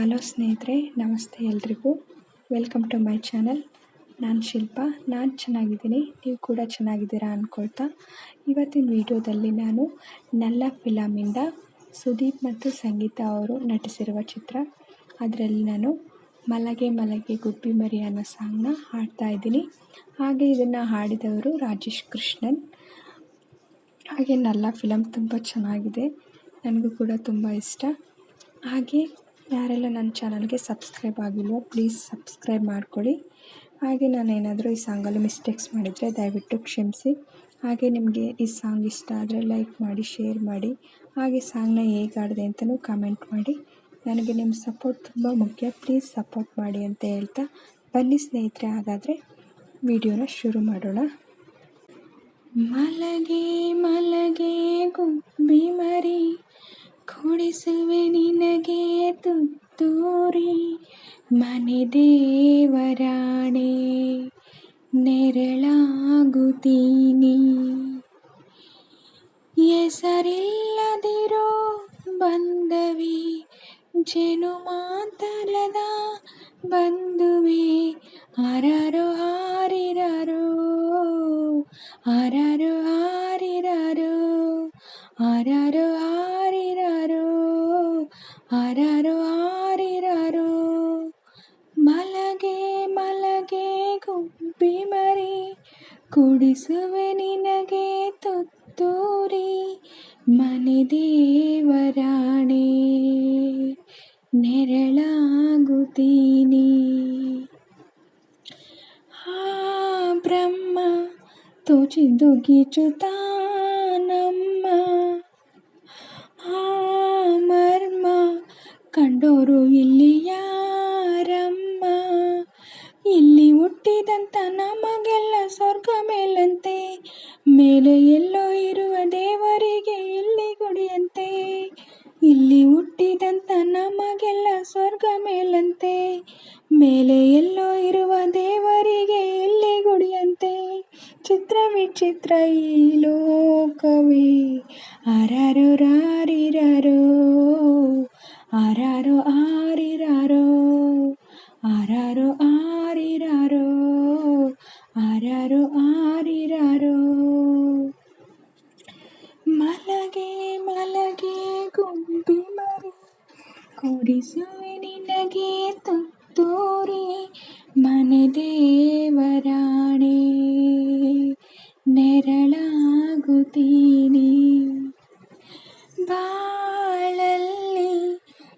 Hello ಸ್ನೇಹಿತರೆ, ನಮಸ್ತೆ ಎಲ್ರಿಗೂ. ವೆಲ್ಕಮ್ ಟು ಮೈ ಚಾನಲ್ ನಾನು ಶಿಲ್ಪ. ನಾನು ಚೆನ್ನಾಗಿದ್ದೀನಿ. ನೀವು ಕೂಡ ಚೆನ್ನಾಗಿದ್ದೀರಾ ಅಂದ್ಕೊಳ್ತಾ ಇವತ್ತಿನ ವಿಡಿಯೋದಲ್ಲಿ ನಾನು ನಲ್ಲ ಫಿಲಮಿಂದ ಸುದೀಪ್ ಮತ್ತು ಸಂಗೀತ ಅವರು ನಟಿಸಿರುವ ಚಿತ್ರ. ಅದರಲ್ಲಿ ನಾನು ಮಲಗೆ ಮಲಗೆ ಗುಬ್ಬಿ ಮರಿ ಅನ್ನೋ ಸಾಂಗ್ನ ಹಾಡ್ತಾ ಇದ್ದೀನಿ. ಹಾಗೆ ಇದನ್ನು ಹಾಡಿದವರು ರಾಜೇಶ್ ಕೃಷ್ಣನ್. ಹಾಗೆ ನಲ್ಲ ಫಿಲಮ್ ತುಂಬ ಚೆನ್ನಾಗಿದೆ. ನನಗೂ ಕೂಡ ತುಂಬ ಇಷ್ಟ. ಹಾಗೆ ಯಾರೆಲ್ಲ ನನ್ನ ಚಾನಲ್ಗೆ ಸಬ್ಸ್ಕ್ರೈಬ್ ಆಗಿಲ್ವೋ ಪ್ಲೀಸ್ ಸಬ್ಸ್ಕ್ರೈಬ್ ಮಾಡ್ಕೊಳ್ಳಿ. ಹಾಗೆ ನಾನು ಏನಾದರೂ ಈ ಸಾಂಗಲ್ಲಿ ಮಿಸ್ಟೇಕ್ಸ್ ಮಾಡಿದರೆ ದಯವಿಟ್ಟು ಕ್ಷಮಿಸಿ. ಹಾಗೆ ನಿಮಗೆ ಈ ಸಾಂಗ್ ಇಷ್ಟ ಆದರೆ ಲೈಕ್ ಮಾಡಿ ಶೇರ್ ಮಾಡಿ. ಹಾಗೆ ಸಾಂಗ್ನ ಹೇಗೆ ಆಡಿದೆ ಅಂತಲೂ ಕಮೆಂಟ್ ಮಾಡಿ. ನನಗೆ ನಿಮ್ಮ ಸಪೋರ್ಟ್ ತುಂಬ ಮುಖ್ಯ. ಪ್ಲೀಸ್ ಸಪೋರ್ಟ್ ಮಾಡಿ ಅಂತ ಹೇಳ್ತಾ ಬನ್ನಿ ಸ್ನೇಹಿತರೆ, ಹಾಗಾದರೆ ವಿಡಿಯೋನ ಶುರು ಮಾಡೋಣ. ಮಲಗೆ ಮಲಗೆ ಗುಬ್ಬಿ ಮರಿ ಕೊಡಿಸುವೆ ನಿನಗೆ ತುತ್ತೂರಿ ಮನೆ ದೇವರಾಣೆ ನೆರಳಾಗುತ್ತೀನಿ ಹೆಸರಿಲ್ಲದಿರೋ ಬಂದವಿ ಜನು ಮಾತಲದ ಬಂದುವೆ ಹರರು ಹಾರಿರರು ಹರರು ಹಾರಿರರು ಮಲಗೆ ಮಲಗೆ ಗುಬ್ಬಿ ಮರಿ ಕುಡಿಸುವೆ ನಿನಗೆ ತುತ್ತೂರಿ ಮನೆ ದೇವರಾಣೆ ನೆರಳಾಗುತ್ತೀನಿ ಹಾ ಬ್ರಹ್ಮ ತೋಚಿದ್ದು ಗೀಚುತ್ತಾನಮ್ಮ ಎಲ್ಲೋ ಇರುವ ದೇವರಿಗೆ ಇಲ್ಲಿ ಗುಡಿಯಂತೆ? ಚಿತ್ರ ವಿಚಿತ್ರ ಈ ಲೋಕವೇ. ಅರರು ರಾರಿರರೋ ಅರರು ಆರಿರಾರೋ ಅರರು ಆರಿರಾರೋ ಅರರು ಆರಿರಾರೋ. ಮಲಗೆ ಮಲಗೆ ಗುಂಪಿ ಮರಿ, ಕೊಡಿಸುವೆ ನಿನಗೆ ತುತ್ತೂರಿ ಮನೆ ದೇವರಾಣೆ ನೆರಳಾಗುತ್ತೀನಿ ಬಾಳಲ್ಲಿ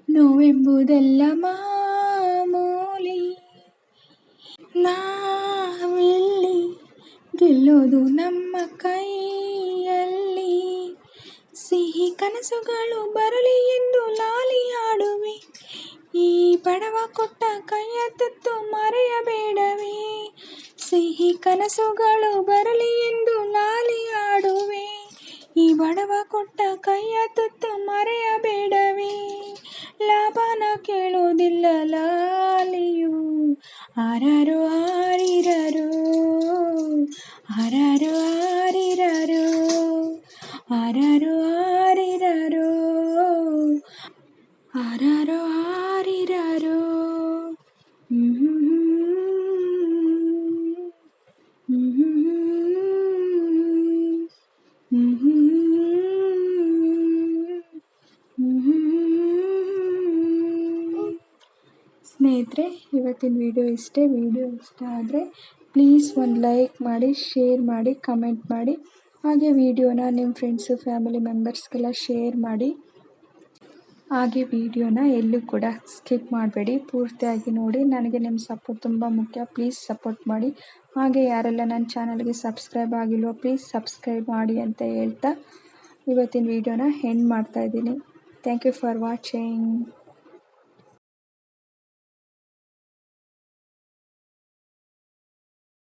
ನೋವೆಂಬುದೆಲ್ಲ ಮಾಮೂಲಿ ನಾವಿಲ್ಲಿ ಗೆಲ್ಲೋದು ನಮ್ಮ ಕೈಯಲ್ಲಿ ಸಿಹಿ ಕನಸುಗಳು ಬರಲಿ ಎಂದು ಲಾಲಿ ಆಡುವೆ ಈ ಬಡವ ಕೊಟ್ಟ ಕೈಯ ತುತ್ತು ಮರೆಯಬೇಡವೇ. ಸಿಹಿ ಕನಸುಗಳು ಬರಲಿ ಎಂದು ಲಾಲಿ ಆಡುವೆ. ಈ ಬಡವ ಕೊಟ್ಟ ಕೈಯ ತುತ್ತು ಮರೆಯಬೇಡವೇ. ಲಾಭನ ಕೇಳುವುದಿಲ್ಲ ಲಾಲಿಯು. ಆರಾರು ಆರಿರರು ಆರಾರು ಆರಿರರು ಸ್ನೇಹಿತರೆ, ಇವತ್ತಿನ ವಿಡಿಯೋ ಇಷ್ಟೇ. ವಿಡಿಯೋ ಇಷ್ಟ ಆದರೆ ಪ್ಲೀಸ್ ಒಂದು ಲೈಕ್ ಮಾಡಿ, ಶೇರ್ ಮಾಡಿ, ಕಮೆಂಟ್ ಮಾಡಿ. ಹಾಗೆ ವಿಡಿಯೋನ ನಿಮ್ಮ ಫ್ರೆಂಡ್ಸು, ಫ್ಯಾಮಿಲಿ ಮೆಂಬರ್ಸ್ಗೆಲ್ಲ ಶೇರ್ ಮಾಡಿ. ಹಾಗೆ ವಿಡಿಯೋನ ಎಲ್ಲೂ ಕೂಡ ಸ್ಕಿಪ್ ಮಾಡಬೇಡಿ. ಪೂರ್ತಿಯಾಗಿ ನೋಡಿ, ನನಗೆ ನಿಮ್ಮ ಸಪೋರ್ಟ್ ತುಂಬ ಮುಖ್ಯ. ಪ್ಲೀಸ್ ಸಪೋರ್ಟ್ ಮಾಡಿ. ಹಾಗೆ ಯಾರೆಲ್ಲ ನನ್ನ ಚಾನಲ್ಗೆ ಸಬ್ಸ್ಕ್ರೈಬ್ ಆಗಿಲ್ವೋ ಪ್ಲೀಸ್ ಸಬ್ಸ್ಕ್ರೈಬ್ ಮಾಡಿ ಅಂತ ಹೇಳ್ತಾ ಇವತ್ತಿನ ವಿಡಿಯೋನ ಹೆಂಡ್ ಮಾಡ್ತಾಯಿದ್ದೀನಿ ಥ್ಯಾಂಕ್ ಯು ಫಾರ್ ವಾಚಿಂಗ್